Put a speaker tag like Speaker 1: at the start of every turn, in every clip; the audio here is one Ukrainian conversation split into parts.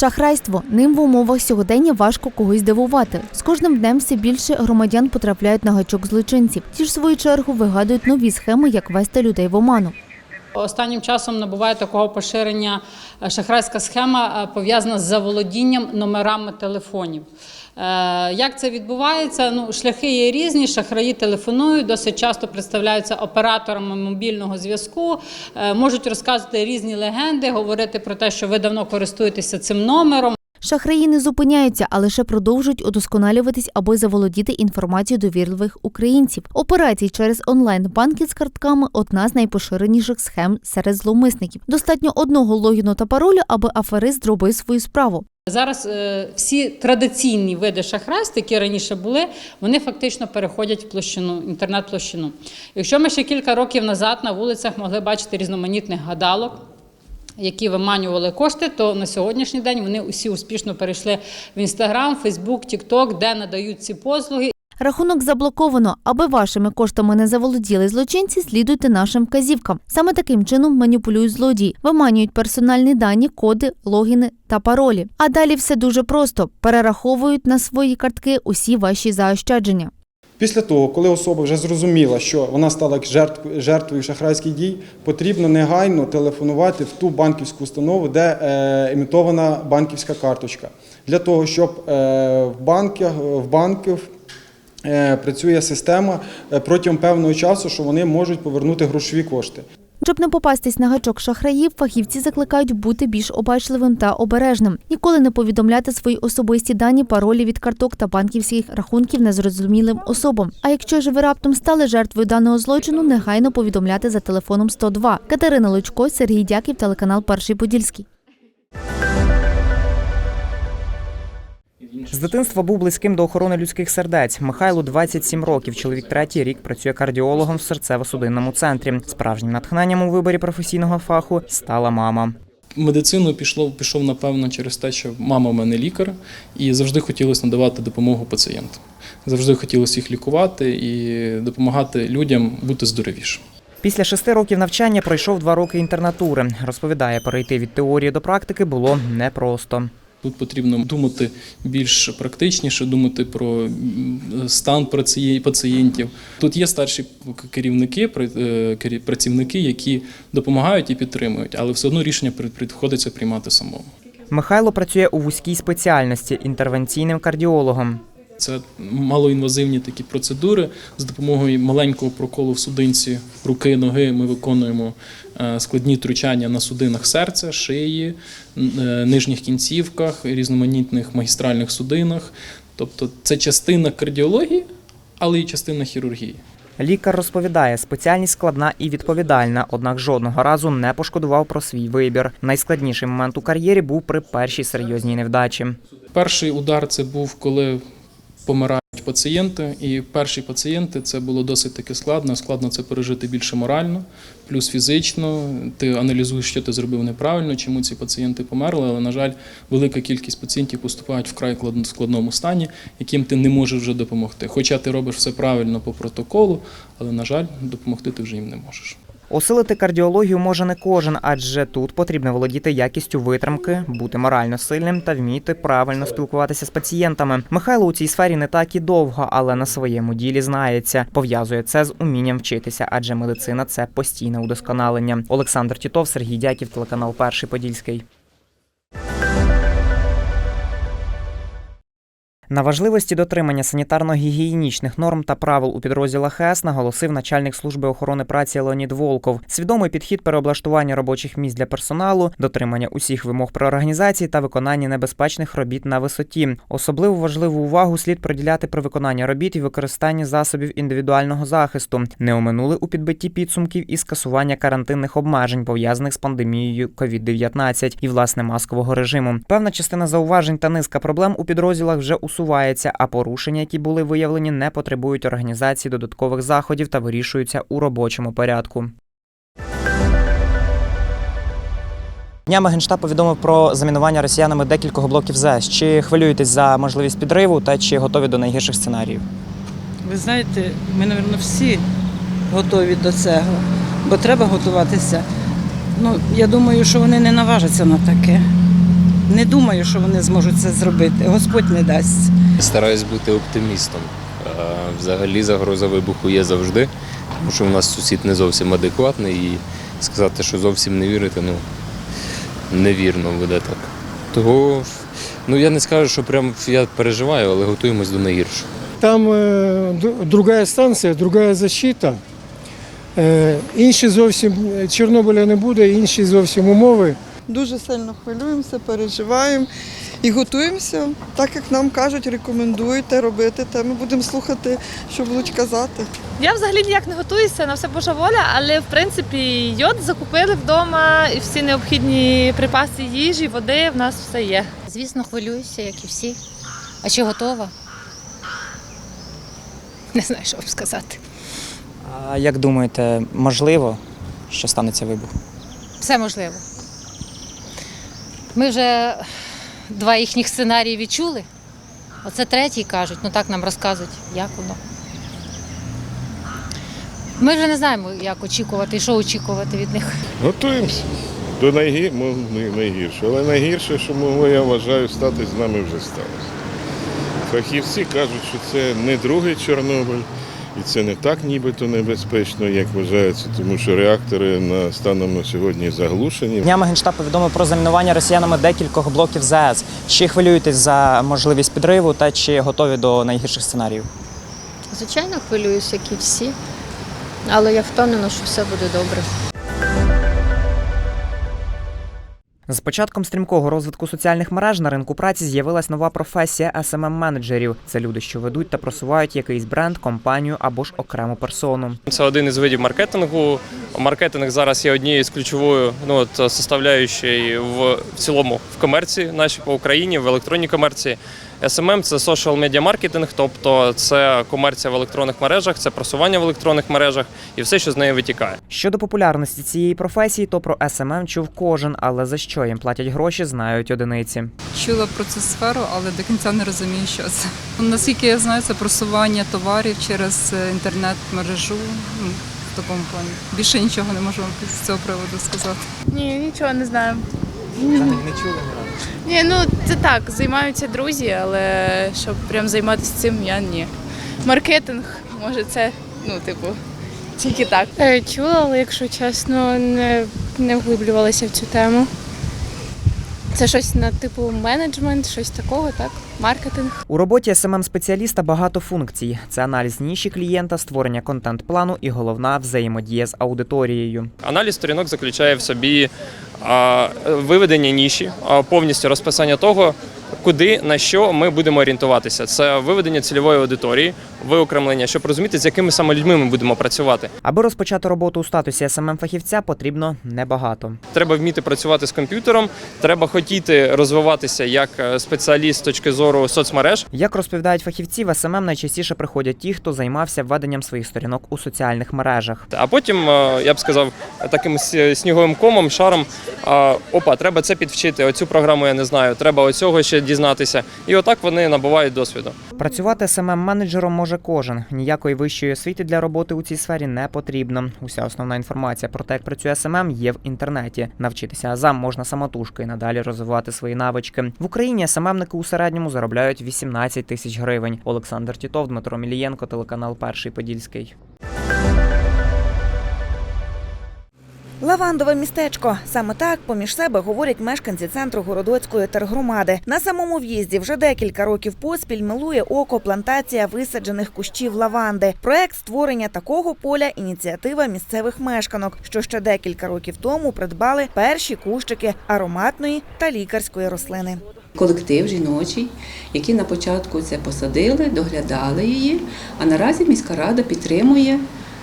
Speaker 1: Шахрайство ним в умовах сьогодення важко когось дивувати. З кожним днем все більше громадян потрапляють на гачок злочинців. Ті ж в свою чергу вигадують нові схеми, як вести людей в оману.
Speaker 2: Останнім часом набуває такого поширення шахрайська схема, е, пов'язана з заволодінням номерами телефонів. Е, Як це відбувається? Ну, шляхи є різні. Шахраї телефонують, досить часто представляються операторами мобільного зв'язку, е, можуть розказувати різні легенди, говорити про те, що ви давно користуєтеся цим номером.
Speaker 1: Шахраї не зупиняються, а лише продовжують удосконалюватись, аби заволодіти інформацією довірливих українців. Операції через онлайн-банки з картками одна з найпоширеніших схем серед зловмисників. Достатньо одного логіну та паролю, аби аферист зробив свою справу.
Speaker 2: Зараз е, всі традиційні види шахрайств, які раніше були, вони фактично переходять в площину, інтернет-площину. Якщо ми ще кілька років назад на вулицях могли бачити різноманітних гадалок, які виманювали кошти, то на сьогоднішній день вони усі успішно перейшли в Інстаграм, Фейсбук, Тікток, де надають ці послуги.
Speaker 1: Рахунок заблоковано. Аби вашими коштами не заволоділи злочинці, слідуйте нашим вказівкам. Саме таким чином маніпулюють злодії, виманюють персональні дані, коди, логіни та паролі. А далі все дуже просто: перераховують на свої картки усі ваші заощадження.
Speaker 3: Після того, коли особа вже зрозуміла, що вона стала жертв- жертвою шахрайських дій, потрібно негайно телефонувати в ту банківську установу, де е, імітована банківська карточка, для того, щоб е, в банків працює система е, протягом певного часу, що вони можуть повернути грошові кошти.
Speaker 1: Щоб не попастись на гачок шахраїв, фахівці закликають бути більш обачливим та обережним, ніколи не повідомляти свої особисті дані, паролі від карток та банківських рахунків незрозумілим особам. А якщо ж ви раптом стали жертвою даного злочину, негайно повідомляти за телефоном 102. Катерина Лучко, Сергій Дяків, телеканал Перший Подільський.
Speaker 4: З дитинства був близьким до охорони людських сердець. Михайлу 27 років. Чоловік третій рік працює кардіологом в серцево-судинному центрі. Справжнім натхненням у виборі професійного фаху стала мама.
Speaker 5: Медицину пішло, пішов, напевно, через те, що мама в мене лікар, і завжди хотілося надавати допомогу пацієнтам. Завжди хотілося їх лікувати і допомагати людям бути здоровішим.
Speaker 4: Після шести років навчання пройшов два роки інтернатури. Розповідає, перейти від теорії до практики було непросто.
Speaker 5: Тут потрібно думати більш практичніше, думати про стан пацієнтів. Тут є старші керівники, е, працівники, які допомагають і підтримують, але все одно рішення при- приходиться приймати самому.
Speaker 4: Михайло працює у вузькій спеціальності інтервенційним кардіологом.
Speaker 5: Це малоінвазивні такі процедури. З допомогою маленького проколу в судинці руки, ноги ми виконуємо е, складні втручання на судинах серця, шиї, е, нижніх кінцівках, різноманітних магістральних судинах. Тобто це частина кардіології, але й частина хірургії.
Speaker 4: Лікар розповідає, спеціальність складна і відповідальна, однак жодного разу не пошкодував про свій вибір. Найскладніший момент у кар'єрі був при першій серйозній невдачі.
Speaker 5: Перший удар це був, коли помирають пацієнти, і перші пацієнти це було досить таки складно. Складно це пережити більше морально, плюс фізично. Ти аналізуєш, що ти зробив неправильно, чому ці пацієнти померли. Але, на жаль, велика кількість пацієнтів поступають вкрай клад- складному стані, яким ти не можеш вже допомогти. Хоча ти робиш все правильно по протоколу, але, на жаль, допомогти ти вже їм не можеш.
Speaker 4: Осилити кардіологію може не кожен, адже тут потрібно володіти якістю витримки, бути морально сильним та вміти правильно спілкуватися з пацієнтами. Михайло у цій сфері не так і довго, але на своєму ділі знається. Пов'язує це з умінням вчитися, адже медицина це постійне удосконалення. Олександр Тітов, Сергій Дяків, телеканал Перший Подільський. На важливості дотримання санітарно-гігієнічних норм та правил у підрозділах ХС наголосив начальник служби охорони праці Леонід Волков. Свідомий підхід переоблаштування робочих місць для персоналу, дотримання усіх вимог про організації та виконання небезпечних робіт на висоті. Особливо важливу увагу слід приділяти при виконанні робіт і використанні засобів індивідуального захисту. Не оминули у підбитті підсумків і скасування карантинних обмежень, пов'язаних з пандемією COVID-19 і власне маскового режиму. Певна частина зауважень та низка проблем у підрозділах вже усувається, а порушення, які були виявлені, не потребують організації додаткових заходів та вирішуються у робочому порядку. Днями Генштаб повідомив про замінування росіянами декількох блоків ЗЕС. Чи хвилюєтесь за можливість підриву та чи готові до найгірших сценаріїв?
Speaker 6: Ви знаєте, ми, мабуть, всі готові до цього, бо треба готуватися. Ну, я думаю, що вони не наважаться на таке. Не думаю, що вони зможуть це зробити. Господь не дасть.
Speaker 7: Стараюсь бути оптимістом. Е, Взагалі загроза вибуху є завжди, тому що у нас сусід не зовсім адекватний і сказати, що зовсім не вірити, ну невірно буде так. Того ну я не скажу, що прям я переживаю, але готуємось до найгіршого.
Speaker 8: Там е, д- другая станція, другая защита. Е, Інші зовсім Чорнобиля не буде, інші зовсім умови.
Speaker 9: Дуже сильно хвилюємося, переживаємо і готуємося. Так як нам кажуть, рекомендують те робити, те ми будемо слухати, що будуть казати.
Speaker 10: Я взагалі ніяк не готуюся на все Божа воля, але в принципі йод закупили вдома і всі необхідні припаси їжі, води в нас все є.
Speaker 11: Звісно, хвилююся, як і всі. А чи готова? Не знаю, що вам сказати.
Speaker 4: А як думаєте, можливо, що станеться вибух?
Speaker 11: Все можливо. Ми вже два їхніх сценарії відчули. Оце третій кажуть, ну так нам розказують, як воно. Ми вже не знаємо, як очікувати і що очікувати від них.
Speaker 12: Готуємося до найгір... найгіршого. Але найгірше, що могло, я вважаю, стати з нами вже сталося. Фахівці кажуть, що це не другий Чорнобиль, і це не так нібито небезпечно, як вважається, тому що реактори на станом на сьогодні заглушені.
Speaker 4: Днями Генштаб повідомив про замінування росіянами декількох блоків ЗАЕС. Чи хвилюєтесь за можливість підриву та чи готові до найгірших сценаріїв?
Speaker 11: Звичайно, хвилююся, як і всі. Але я впевнена, що все буде добре.
Speaker 4: З початком стрімкого розвитку соціальних мереж на ринку праці з'явилась нова професія smm менеджерів Це люди, що ведуть та просувають якийсь бренд, компанію або ж окрему персону.
Speaker 13: Це один із видів маркетингу. Маркетинг зараз є однією з ключовою ну, от, составляючою в, в цілому в комерції нашій по Україні, в електронній комерції. SMM – це social media маркетинг, тобто це комерція в електронних мережах, це просування в електронних мережах і все, що з неї витікає.
Speaker 4: Щодо популярності цієї професії, то про SMM чув кожен, але за що їм платять гроші, знають одиниці.
Speaker 10: Чула про цю сферу, але до кінця не розумію, що це. Наскільки я знаю, це просування товарів через е, інтернет-мережу. Ну, в такому плані. Більше нічого не можу вам з цього приводу сказати.
Speaker 14: Ні, нічого не знаю.
Speaker 4: Не чули
Speaker 14: Ні, ну це так, займаються друзі, але щоб прям займатися цим, я ні. Маркетинг, може, це, ну, типу, тільки так. Чула, але якщо чесно, не, не вглиблювалася в цю тему. Це щось на типу менеджмент, щось такого, так? Маркетинг.
Speaker 4: У роботі smm спеціаліста багато функцій: це аналіз ніші клієнта, створення контент-плану і головна взаємодія з аудиторією.
Speaker 13: Аналіз сторінок заключає в собі а, виведення ніші, а, повністю розписання того, куди на що ми будемо орієнтуватися. Це виведення цільової аудиторії, виокремлення, щоб розуміти, з якими саме людьми ми будемо працювати.
Speaker 4: Аби розпочати роботу у статусі smm фахівця потрібно небагато.
Speaker 13: Треба вміти працювати з комп'ютером, треба хотіти розвиватися як е, спеціаліст з точки зору соцмереж.
Speaker 4: Як розповідають фахівці, в SMM найчастіше приходять ті, хто займався веденням своїх сторінок у соціальних мережах.
Speaker 13: А потім, е, я б сказав, таким сніговим комом, шаром. Опа, треба це підвчити. Оцю програму я не знаю. Треба оцього ще дізнатися. І отак вони набувають досвіду.
Speaker 4: Працювати smm менеджером може кожен. Ніякої вищої освіти для роботи у цій сфері не потрібно. Уся основна інформація про те, як працює SMM, є в інтернеті. Навчитися азам можна самотужки і надалі розвивати свої навички. В Україні СММники у середньому заробляють 18 тисяч гривень. Олександр Тітов, Дмитро Мілієнко, телеканал Перший Подільський.
Speaker 15: Лавандове містечко. Саме так поміж себе говорять мешканці центру Городоцької тергромади. На самому в'їзді вже декілька років поспіль милує око плантація висаджених кущів лаванди. Проект створення такого поля ініціатива місцевих мешканок, що ще декілька років тому придбали перші кущики ароматної та лікарської рослини.
Speaker 16: Колектив жіночий, які на початку це посадили, доглядали її. А наразі міська рада підтримує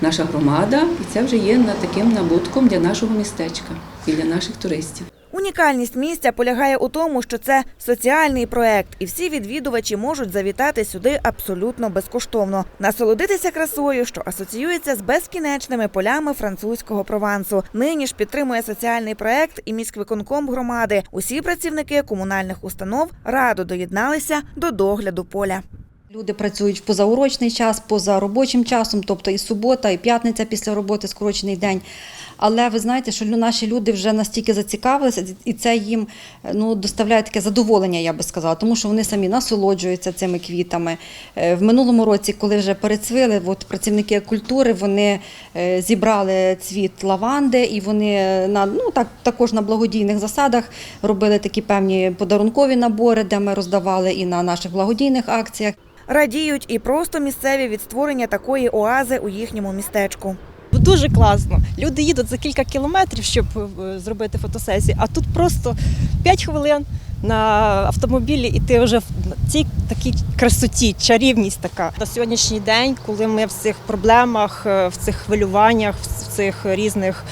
Speaker 16: наша громада, і це вже є таким набутком для нашого містечка і для наших туристів.
Speaker 15: Унікальність місця полягає у тому, що це соціальний проект, і всі відвідувачі можуть завітати сюди абсолютно безкоштовно, насолодитися красою, що асоціюється з безкінечними полями французького провансу. Нині ж підтримує соціальний проект і міськвиконком громади. Усі працівники комунальних установ радо доєдналися до догляду поля.
Speaker 17: Люди працюють в позаурочний час, поза робочим часом, тобто і субота, і п'ятниця після роботи, скорочений день. Але ви знаєте, що наші люди вже настільки зацікавилися, і це їм е, ну, доставляє таке задоволення, я би сказала, тому що вони самі насолоджуються цими квітами. Е, В минулому році, коли вже перецвіли, от працівники культури вони е, зібрали цвіт лаванди, і вони на ну так також на благодійних засадах робили такі певні подарункові набори, де ми роздавали і на наших благодійних акціях.
Speaker 15: Радіють і просто місцеві від створення такої оази у їхньому містечку.
Speaker 18: Дуже класно. Люди їдуть за кілька кілометрів, щоб е, зробити фотосесію, а тут просто 5 хвилин на автомобілі, і ти вже в цій такій красоті, чарівність така. На сьогоднішній день, коли ми в цих проблемах, е, в цих хвилюваннях, в цих різних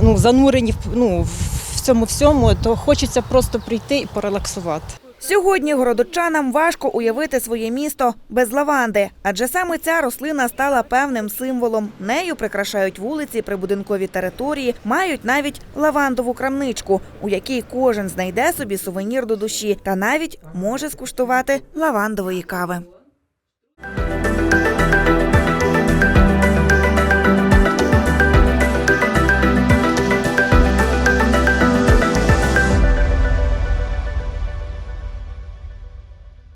Speaker 18: ну, занурені ну, в цьому всьому, то хочеться просто прийти і порелаксувати.
Speaker 15: Сьогодні городочанам важко уявити своє місто без лаванди, адже саме ця рослина стала певним символом. Нею прикрашають вулиці, прибудинкові території, мають навіть лавандову крамничку, у якій кожен знайде собі сувенір до душі та навіть може скуштувати лавандової кави.